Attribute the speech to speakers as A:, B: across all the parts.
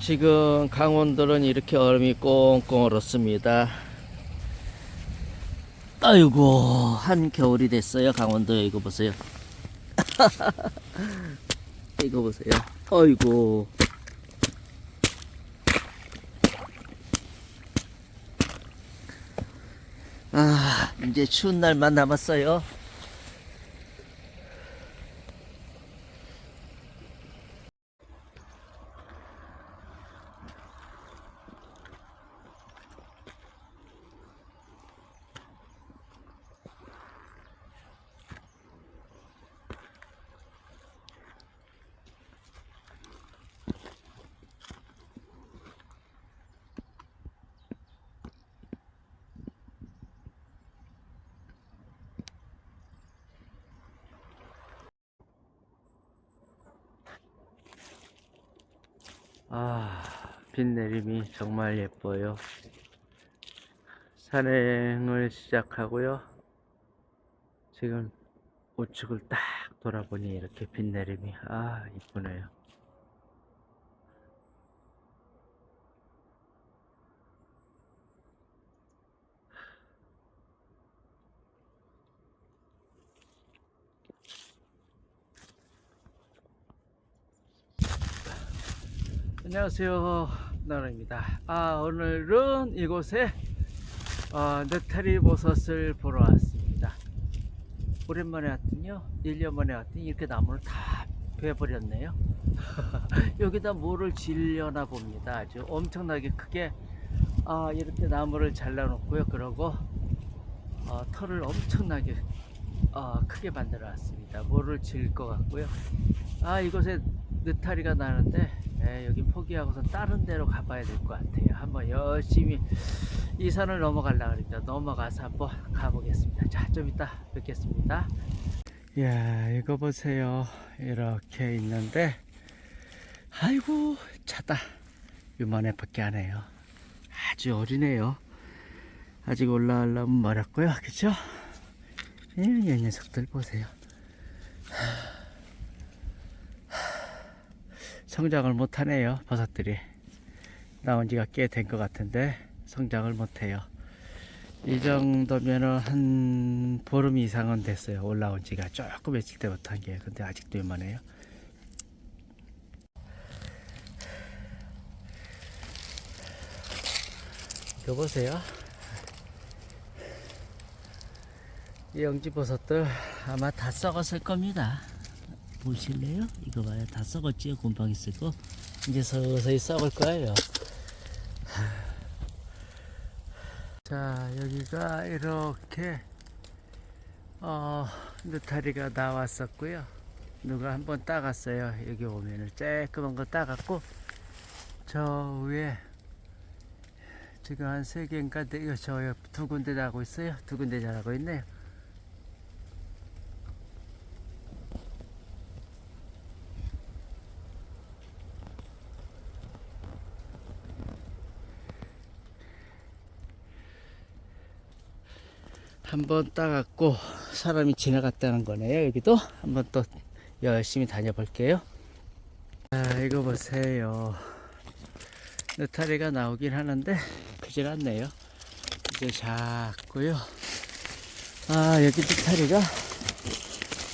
A: 지금 강원도는 이렇게 얼음이 꽁꽁 얼었습니다. 아이고 한 겨울이 됐어요 강원도에 이거 보세요. 이거 보세요. 아이고 아 이제 추운 날만 남았어요. 아, 빗 내림이 정말 예뻐요. 산행을 시작하고요. 지금 우측을 딱 돌아보니 이렇게 빗 내림이 아, 이쁘네요. 안녕하세요. 나라입니다. 아, 오늘은 이곳에 어, 느타리 버섯을 보러 왔습니다. 오랜만에 왔더니요. 1년 만에 왔더니 이렇게 나무를 다 베버렸네요. 여기다 뭐를 질려나 봅니다. 아주 엄청나게 크게 아, 이렇게 나무를 잘라 놓고요. 그러고 어, 털을 엄청나게 어, 크게 만들어 놨습니다. 뭐를 질 것 같고요. 아, 이곳에 느타리가 나는데 에, 여기 포기하고서 다른 데로 가봐야 될 것 같아요. 한번 열심히 이 산을 넘어가려고 합니다. 넘어가서 한번 가보겠습니다. 자, 좀 이따 뵙겠습니다. 야, 이거 보세요. 이렇게 있는데, 아이고, 차다. 요만해 밖에 안 해요. 아주 어리네요. 아직 올라가려면 멀었고요. 그쵸? 이, 이 녀석들 보세요. 성장을 못하네요 버섯들이. 나온 지가 꽤 된 것 같은데 성장을 못해요. 이 정도면은 한 보름 이상은 됐어요. 올라온 지가 조금 며칠 때부터 한 게. 근데 아직도 요만해요. 이거 보세요? 이 영지버섯들 아마 다 썩었을 겁니다 보실래요? 이거 봐요. 다 썩었지요. 곰팡이 쓰고. 이제 서서히 썩을 거예요. 자, 여기가 이렇게, 어, 느타리가 나왔었고요. 누가 한번 따갔어요. 여기 오면은 쬐끄만 거 따갔고, 저 위에 지금 한 세 개인가, 네, 저두 군데 자고 있어요. 두 군데 자라고 있네요. 한번 따갖고 사람이 지나갔다는 거네요. 여기도 한번 또 열심히 다녀볼게요. 아, 이거 보세요. 느타리가 나오긴 하는데 크질 않네요. 이제 작고요. 아, 여기 느타리가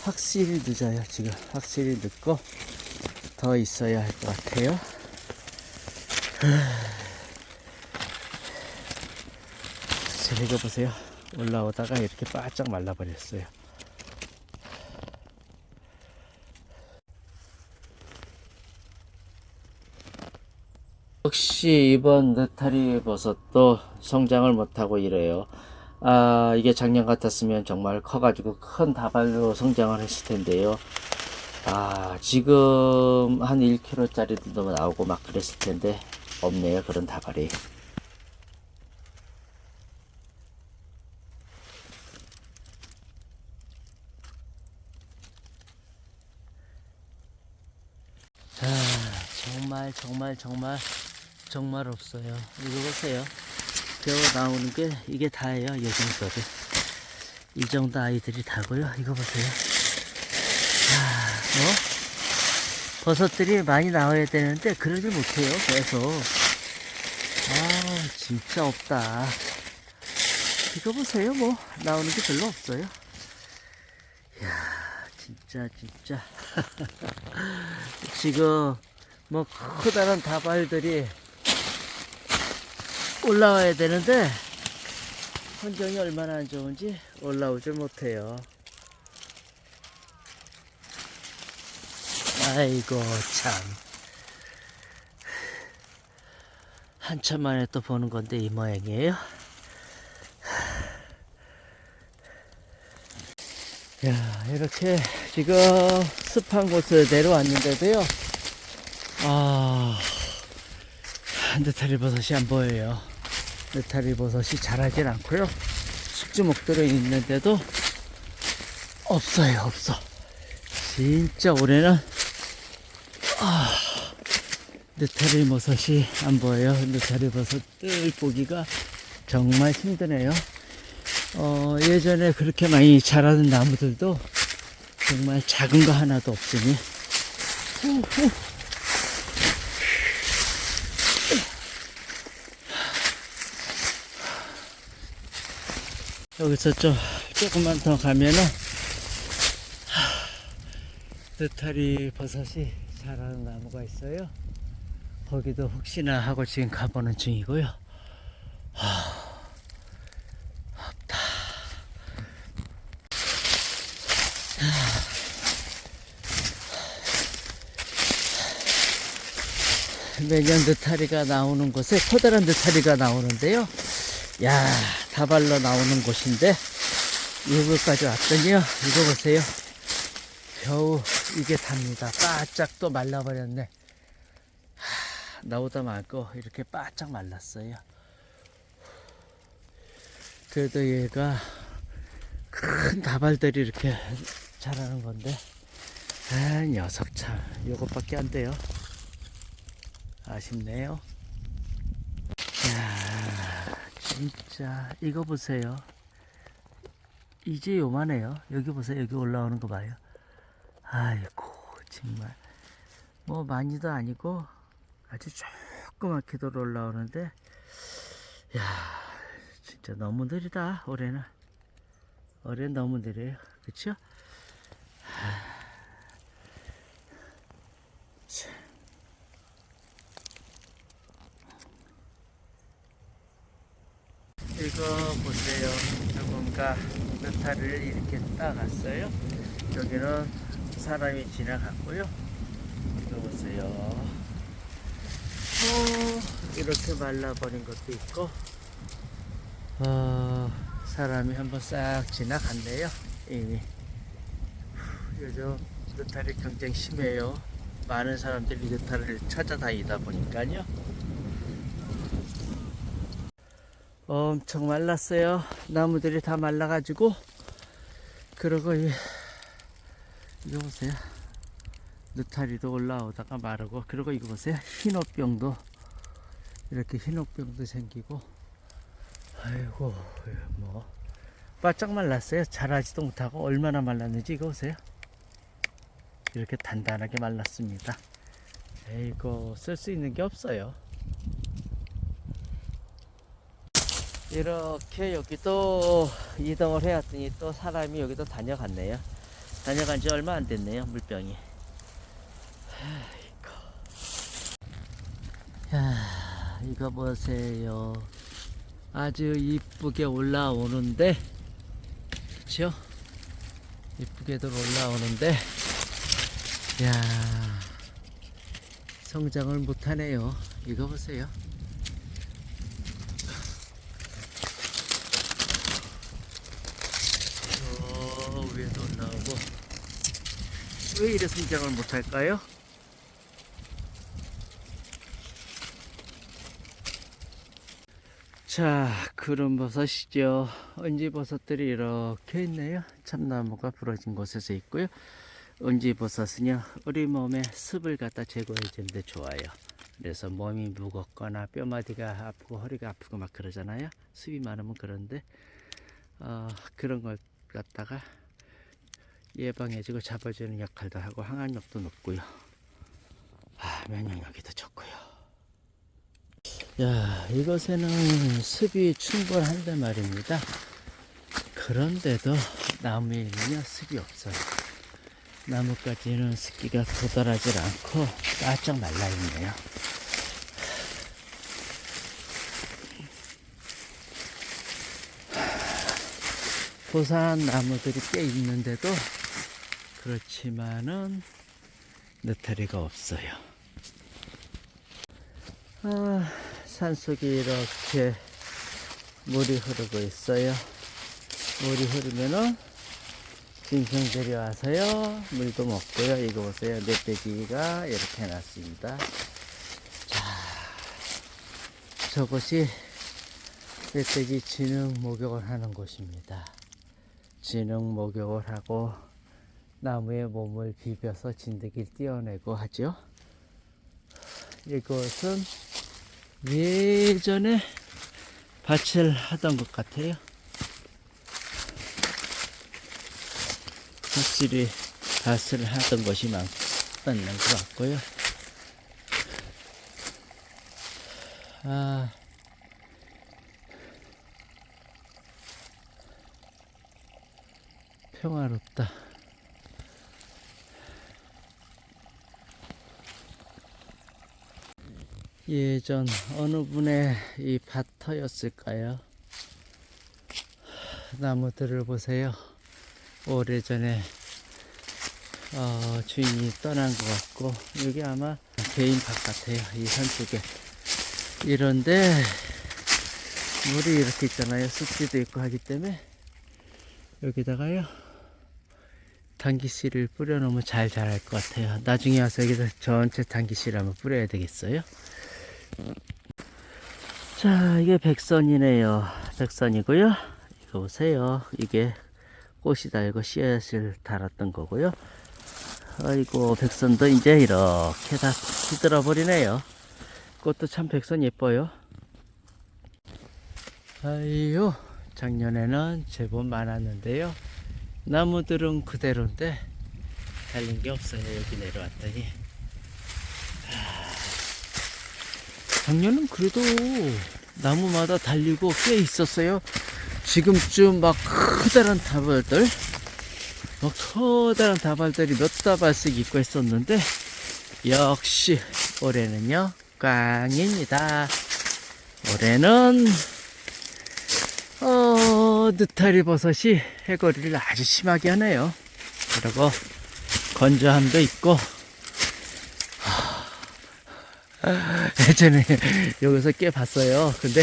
A: 확실히 늦어요. 지금 확실히 늦고 더 있어야 할 것 같아요. 자, 이거 보세요. 올라오다가 이렇게 바짝 말라버렸어요. 역시 이번 느타리 버섯도 성장을 못하고 이래요. 아, 이게 작년 같았으면 정말 커가지고 큰 다발로 성장을 했을 텐데요. 아, 지금 한 1kg짜리도 나오고 막 그랬을 텐데, 없네요. 그런 다발이. 자, 정말 정말 정말 없어요. 이거 보세요. 겨우 나오는 게 이게 다예요. 이 정도를. 이 정도 아이들이 다고요. 이거 보세요. 아, 뭐 버섯들이 많이 나와야 되는데 그러지 못해요 계속 아 진짜 없다 이거 보세요 뭐 나오는 게 별로 없어요 이야 진짜 진짜 지금 뭐 커다란 다발들이 올라와야 되는데 환경이 얼마나 안 좋은지 올라오질 못해요. 아이고 참. 한참 만에 또 보는 건데 이 모양이에요. 야 이렇게 지금 습한 곳을 내려왔는데도요 아 느타리 버섯이 안 보여요 느타리 버섯이 자라질 않고요 숙주목들은 있는데도 없어요 없어 진짜 올해는 아, 느타리 버섯이 안 보여요. 느타리 버섯들 보기가 정말 힘드네요. 어, 예전에 그렇게 많이 자라는 나무들도 정말 작은 거 하나도 없으니. 후, 후. 여기서 좀 조금만 더 가면은 느타리 버섯이 자라는 나무가 있어요. 거기도 혹시나 하고 지금 가보는 중이고요. 하, 없다. 매년 느타리가 나오는 곳에 커다란 느타리가 나오는데요. 야, 다발로 나오는 곳인데 이거까지 왔더니요. 이거 보세요. 겨우 이게 답니다. 바짝 또 말라버렸네. 하, 나오다 말고 이렇게 바짝 말랐어요. 그래도 얘가 큰 다발들이 이렇게 자라는 건데, 아, 녀석 참, 요것밖에 안 돼요. 아쉽네요. 진짜, 이거 보세요. 이제 요만해요. 여기 보세요. 여기 올라오는 거 봐요. 아이고 정말 뭐 많이도 아니고 아주 조그맣게도 올라오는데 야 진짜 너무 느리다 올해는 올해 너무 느려요 그쵸? 하, 참. 이거 보세요 누군가 느타리를 이렇게 따갔어요 여기는 사람이 지나갔고요. 이거 보세요. 어, 이렇게 말라버린 것도 있고, 어, 사람이 한번 싹 지나갔네요. 이미. 요즘 느타리 경쟁 심해요. 많은 사람들이 느타리를 찾아다니다 보니까요. 엄청 말랐어요. 나무들이 다 말라가지고, 그러고, 이 이거 보세요. 느타리도 올라오다가 마르고 그리고 이거 보세요. 흰옷병도 이렇게 흰옷병도 생기고 아이고 뭐 바짝 말랐어요. 자라지도 못하고 얼마나 말랐는지 이거 보세요. 이렇게 단단하게 말랐습니다. 에이고 쓸 수 있는 게 없어요. 이렇게 여기 또 이동을 해왔더니 또 사람이 여기도 다녀갔네요. 다녀간 지 얼마 안 됐네요, 물병이. 아이고. 야, 이거 보세요. 아주 이쁘게 올라오는데, 그쵸? 이쁘게들 올라오는데, 야 성장을 못하네요. 이거 보세요. 저 위에도 올라오고, 왜 이래 성장을 못할까요? 자, 그름버섯이죠. 은지 버섯들이 이렇게 있네요. 참나무가 부러진 곳에서 있고요. 은지 버섯은요, 우리 몸에 습을 갖다 제거해 주는데 좋아요. 그래서 몸이 무겁거나 뼈마디가 아프고 허리가 아프고 막 그러잖아요. 습이 많으면 그런데, 어, 그런 걸 갖다가 예방해주고 잡아주는 역할도 하고 항암력도 높고요. 면역력에도 좋고요. 야, 이것에는 습이 충분한데 말입니다. 그런데도 나무에는요, 습이 없어요. 나무까지는 습기가 도달하지 않고 바짝 말라 있네요. 고사한 나무들이 꽤 있는데도 그렇지만은 느타리가 없어요. 아, 산속에 이렇게 물이 흐르고 있어요. 물이 흐르면은 짐승들이 와서요 물도 먹고요. 이거 보세요. 멧돼지가 이렇게 해놨습니다. 자, 저곳이 멧돼지 진흙 목욕을 하는 곳입니다. 진흙 목욕을 하고 나무에 몸을 비벼서 진드기를 떼어내고 하죠. 이곳은 예전에 밭을 하던 것 같아요. 확실히 밭을 하던 것이 많, 맞는 것 같고요. 아, 평화롭다. 예전 어느 분의 이 밭터였을까요? 나무들을 보세요. 오래전에 어, 주인이 떠난 것 같고 여기 아마 개인 밭 같아요. 이 산 쪽에 이런데 물이 이렇게 있잖아요. 습지도 있고 하기 때문에 여기다가요 당기씨를 뿌려놓으면 잘 자랄 것 같아요. 나중에 와서 여기다 전체 당기씨를 한번 뿌려야 되겠어요. 자, 이게 백선이네요. 백선이고요. 이거 보세요. 이게 꽃이다. 이거 씨앗을 달았던 거고요. 아이고, 백선도 이제 이렇게 다 시들어 버리네요. 꽃도 참 백선 예뻐요. 아이요, 작년에는 제법 많았는데요. 나무들은 그대로인데 달린 게 없어요. 여기 내려왔더니. 작년은 그래도 나무마다 달리고 꽤 있었어요. 지금쯤 막 커다란 다발들, 막 커다란 다발들이 몇 다발씩 있고 했었는데, 역시 올해는요, 꽝입니다. 올해는, 어, 느타리 버섯이 해거리를 아주 심하게 하네요. 그리고 건조함도 있고, 예전에 여기서 꽤 봤어요. 근데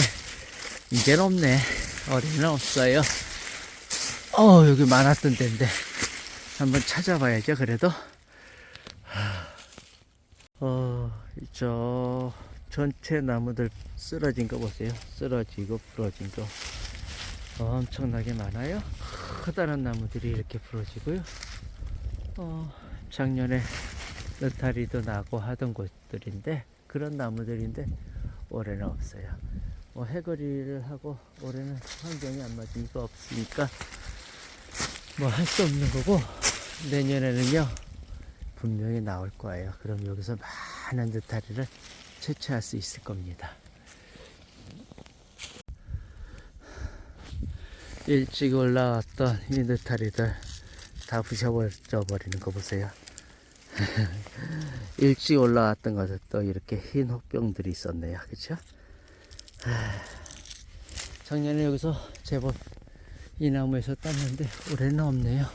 A: 이제는 없네. 어린이는 없어요. 어 여기 많았던 데인데 한번 찾아봐야죠. 그래도 어 저 전체 나무들 쓰러진 거 보세요. 쓰러지고 부러진 거 엄청나게 많아요. 커다란 나무들이 이렇게 부러지고요. 어 작년에 느타리도 나고 하던 곳들인데 그런 나무들인데 올해는 없어요. 뭐 해거리를 하고 올해는 환경이 안 맞으니까 없으니까 뭐 할 수 없는 거고 내년에는요 분명히 나올 거예요. 그럼 여기서 많은 느타리를 채취할 수 있을 겁니다. 일찍 올라왔던 이 느타리들 다 부셔버리는 거 보세요. 일찍 올라왔던 것도 또 이렇게 흰 혹병들이 있었네요. 그쵸? 하, 작년에 여기서 제법 이 나무에서 땄는데 올해는 없네요.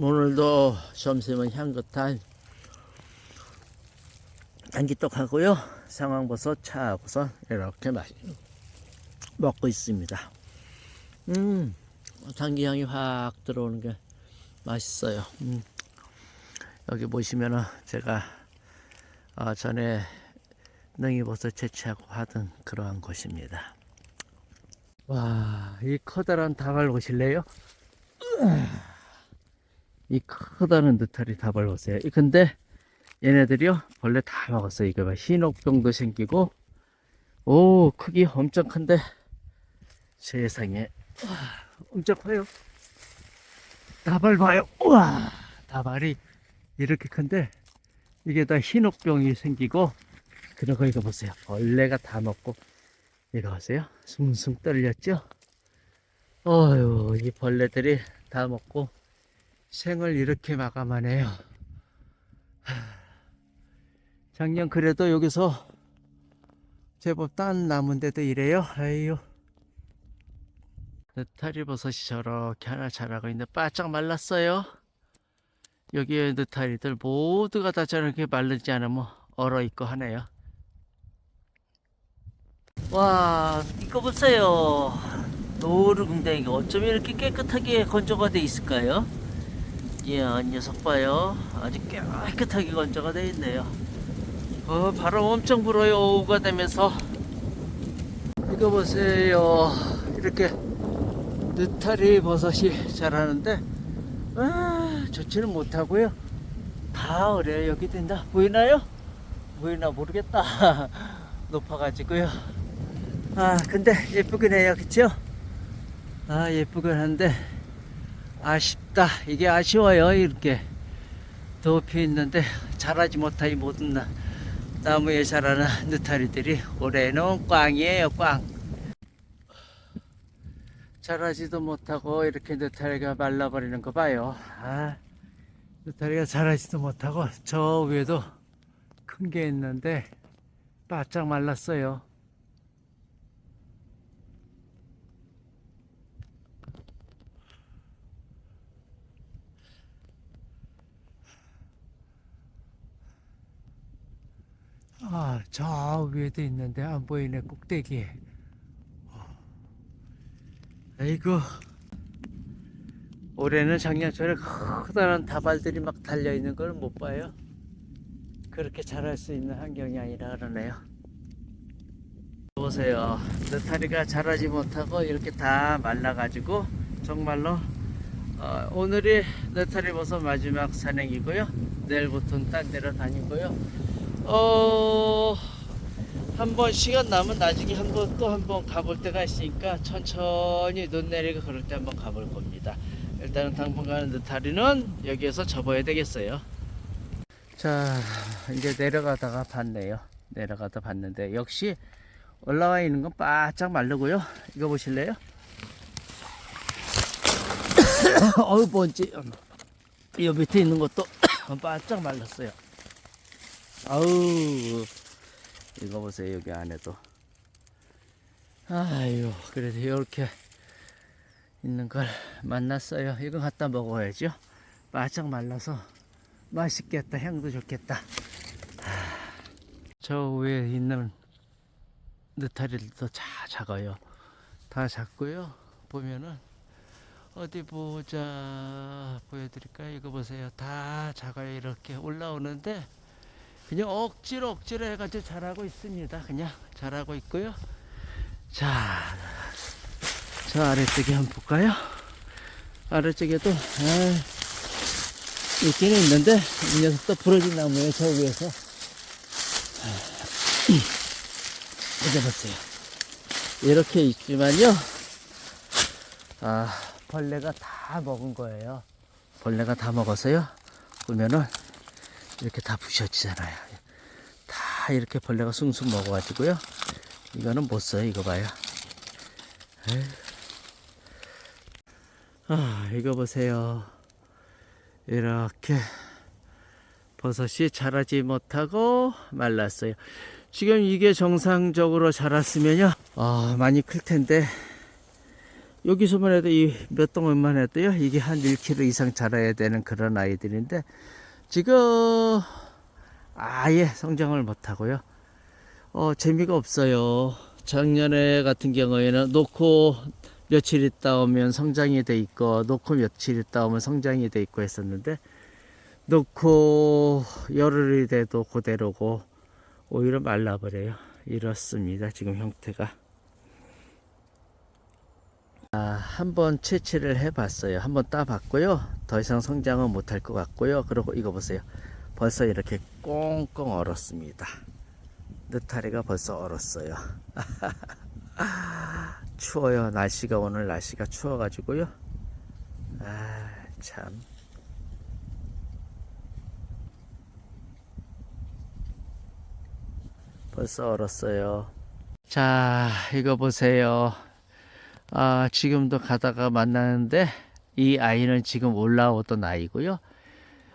A: 오늘도 점심은 향긋한 안기떡하고요. 상황버섯, 차버섯 이렇게 맛 먹고 있습니다. 음. 당기향이 확 들어오는 게 맛있어요. 음. 여기 보시면은 제가 어, 전에 능이버섯 채취하고 하던 그러한 곳입니다. 와, 이 커다란 다발 보실래요? 이 커다란 느타리 보세요. 이 근데 얘네들이요 벌레 다 먹었어요. 이거 봐 흰옥병도 생기고 오 크기 엄청 큰데 세상에 와, 엄청 커요. 다발 봐요. 우와, 다발이 이렇게 큰데 이게 다 흰옥병이 생기고 그리고 이거 보세요. 벌레가 다 먹고 이거 보세요. 숭숭 떨렸죠? 어휴 이 벌레들이 다 먹고 생을 이렇게 마감하네요. 하, 작년 그래도 여기서 제법 딴 나무인데도 이래요? 아유 느타리 버섯이 저렇게 하나 자라고 있는데 바짝 말랐어요 여기에 느타리들 모두가 다 저렇게 마르지 않으면 얼어 있고 하네요. 와, 이거 보세요. 노루궁뎅이가 어쩜 이렇게 깨끗하게 건조가 돼 있을까요? 이야, 녀석 봐요. 아주 깨끗하게 건조가 돼 있네요. 어, 바람 엄청 불어요. 오후가 되면서. 이거 보세요. 이렇게 느타리 버섯이 자라는데 아, 좋지는 못하고요. 다 어려요. 여기 된다. 보이나요? 보이나 모르겠다. 높아가지고요. 아, 근데 예쁘긴 해요. 그쵸? 아, 예쁘긴 한데, 아쉽다. 이게 아쉬워요. 이렇게. 높이 있는데, 자라지 못하이 모든 나, 나무에 자라는 느타리들이 올해는 꽝이에요. 꽝. 자라지도 못하고 이렇게 느타리가 말라버리는 거 봐요. 아, 느타리가 자라지도 못하고 저 위에도 큰 게 있는데 바짝 말랐어요. 아, 저 위에도 있는데 안 보이네 꼭대기에. 아이고 올해는 작년처럼 커다란 다발들이 막 달려 있는 걸 못 봐요. 그렇게 자랄 수 있는 환경이 아니라 그러네요. 보세요. 느타리가 자라지 못하고 이렇게 다 말라가지고 정말로 어, 오늘이 느타리 버섯 마지막 산행이고요. 내일부터는 딴 데로 다니고요. 어, 한번 시간 나면 나중에 한번 또 한 번 가볼 때가 있으니까 천천히 눈 내리고 그럴 때 한번 가볼 겁니다. 일단은 당분간은 느타리는 여기에서 접어야 되겠어요. 자, 이제 내려가다가 봤네요. 내려가다 봤는데 역시 올라와 있는 건 바짝 마르고요. 이거 보실래요? 어우 뭔지 이 밑에 있는 것도 바짝 말랐어요. 아우 이거 보세요 여기 안에도. 아유 그래도 이렇게 있는 걸 만났어요. 이거 갖다 먹어야죠. 바짝 말라서 맛있겠다 향도 좋겠다. 하, 저 위에 있는 느타리들도 다 작아요. 다 작고요. 보면은 어디 보자 보여드릴까요? 이거 보세요. 다 작아요 이렇게 올라오는데 그냥 억지로 억지로 해가지고 잘하고 있습니다. 그냥 잘하고 있고요. 자, 저 아래쪽에 한번 볼까요? 아래쪽에도 아, 있기는 있는데 이 녀석도 부러진 나무에 저 위에서 이제 보세요. 이렇게 있지만요. 아, 벌레가 다 먹은 거예요. 벌레가 다 먹어서요. 보면은 이렇게 다 부셔지잖아요. 다 이렇게 벌레가 숭숭 먹어가지고요. 이거는 못 써요. 이거 봐요. 에휴. 아, 이거 보세요. 이렇게 버섯이 자라지 못하고 말랐어요. 지금 이게 정상적으로 자랐으면요. 아, 많이 클 텐데. 여기서만 해도 이몇 동만 해도요. 이게 한 1kg 이상 자라야 되는 그런 아이들인데 지금 아예 성장을 못하고요. 어, 재미가 없어요. 작년에 같은 경우에는 놓고 며칠 있다 오면 성장이 돼 있고 놓고 며칠 있다 오면 성장이 돼 있고 했었는데 놓고 열흘이 돼도 그대로고 오히려 말라버려요. 이렇습니다. 지금 형태가. 아, 한번 채취를 해봤어요. 한번 따봤고요. 더 이상 성장은 못할 것 같고요. 그리고 이거 보세요. 벌써 이렇게 꽁꽁 얼었습니다. 느타리가 벌써 얼었어요. 추워요. 날씨가 오늘 날씨가 추워가지고요. 아, 참. 벌써 얼었어요. 자, 이거 보세요. 아, 지금도 가다가 만나는데 이 아이는 지금 올라오던 아이고요.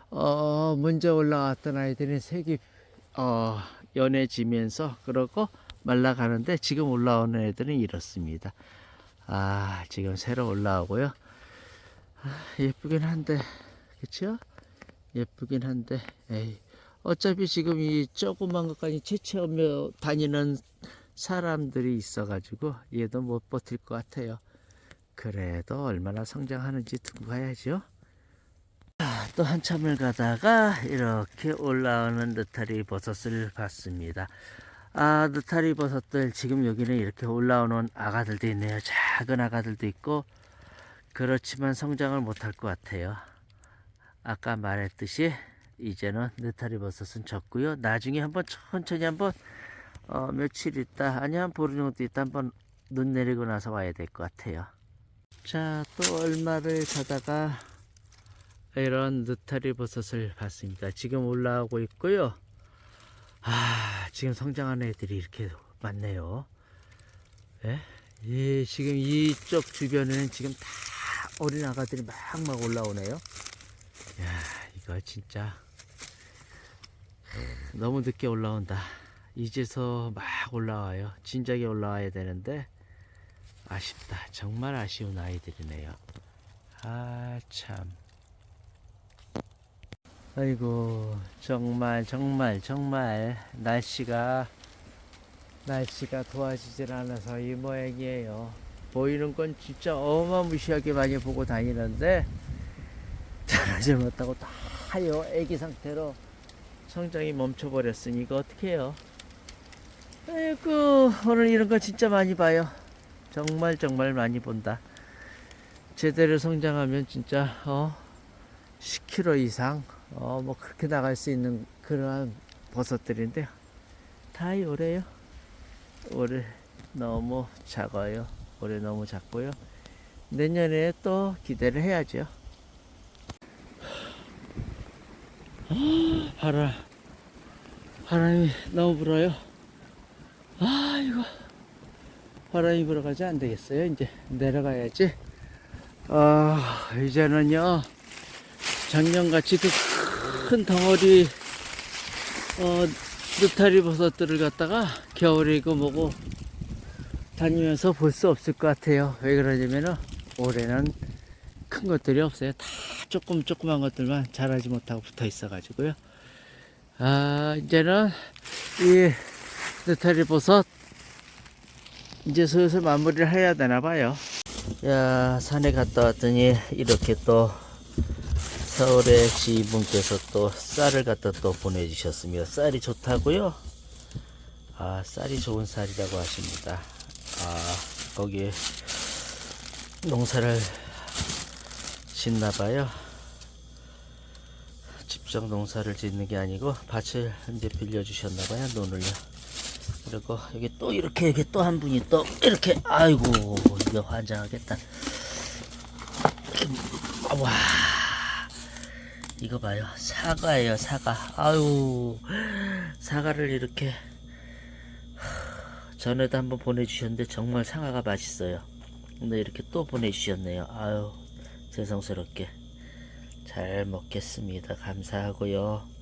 A: 어, 먼저 올라왔던 아이들은 색이 어, 연해지면서 그러고 말라가는데 지금 올라오는 애들은 이렇습니다. 아, 지금 새로 올라오고요. 아, 예쁘긴 한데, 그쵸? 예쁘긴 한데, 에이, 어차피 지금 이 조그만 것까지 채취하며 다니는 사람들이 있어가지고 얘도 못 버틸 것 같아요. 그래도 얼마나 성장하는지 두고 가야죠. 아, 또 한참을 가다가 이렇게 올라오는 느타리 버섯을 봤습니다. 아, 느타리 버섯들 지금 여기는 이렇게 올라오는 아가들도 있네요. 작은 아가들도 있고 그렇지만 성장을 못할 것 같아요. 아까 말했듯이 이제는 느타리 버섯은 적고요. 나중에 한번 천천히 한번 어, 며칠 있다 아니 한 보름 정도 있다 한번 눈 내리고 나서 와야 될 것 같아요. 자, 또 얼마를 가다가 이런 느타리 버섯을 봤습니다. 지금 올라오고 있고요. 아, 지금 성장하는 애들이 이렇게 많네요. 예? 예, 지금 이쪽 주변에는 지금 다 어린 아가들이 막막 올라오네요. 야, 이거 진짜 너무 늦게 올라온다. 이제서 막 올라와요. 진작에 올라와야 되는데 아쉽다. 정말 아쉬운 아이들이네요. 아, 참. 아이고, 정말, 정말, 정말, 날씨가, 날씨가 도와주질 않아서 이 모양이에요. 보이는 건 진짜 어마무시하게 많이 보고 다니는데, 자라지 못하고 다요, 애기 상태로 성장이 멈춰버렸으니 이거 어떡해요. 아이고, 오늘 이런 거 진짜 많이 봐요. 정말, 정말 많이 본다. 제대로 성장하면 진짜, 어, 10kg 이상, 어, 뭐 그렇게 나갈 수 있는 그러한 버섯들인데요. 다 요래요. 올해 너무 작아요. 올해 너무 작고요. 내년에 또 기대를 해야죠. 바람, 바람이 너무 불어요. 아, 이거. 바람이 불어가지 안 되겠어요. 이제 내려가야지. 아, 이제는요. 작년같이 그큰 덩어리 어, 느타리 버섯들을 갖다가 겨울에 이거 뭐고 다니면서 볼 수 없을 것 같아요. 왜 그러냐면은 올해는 큰 것들이 없어요. 다 조금 조그만 것들만 자라지 못하고 붙어 있어 가지고요. 아 이제는 이 느타리 버섯 이제 슬슬 마무리를 해야 되나 봐요. 야 산에 갔다 왔더니 이렇게 또 서울의 지인분께서 또 쌀을 갖다 또 보내주셨습니다. 쌀이 좋다고요? 아, 쌀이 좋은 쌀이라고 하십니다. 아, 거기에 농사를 짓나봐요. 직접 농사를 짓는 게 아니고 밭을 이제 빌려주셨나봐요. 논을요. 그리고 여기 또 이렇게 여기 또한 분이 또 이렇게 아이고 이거 환장하겠다. 와. 이거 봐요. 사과예요, 사과. 아유, 사과를 이렇게 전에도 한번 보내주셨는데 정말 사과가 맛있어요. 근데 이렇게 또 보내주셨네요. 아유, 세상스럽게 잘 먹겠습니다. 감사하고요.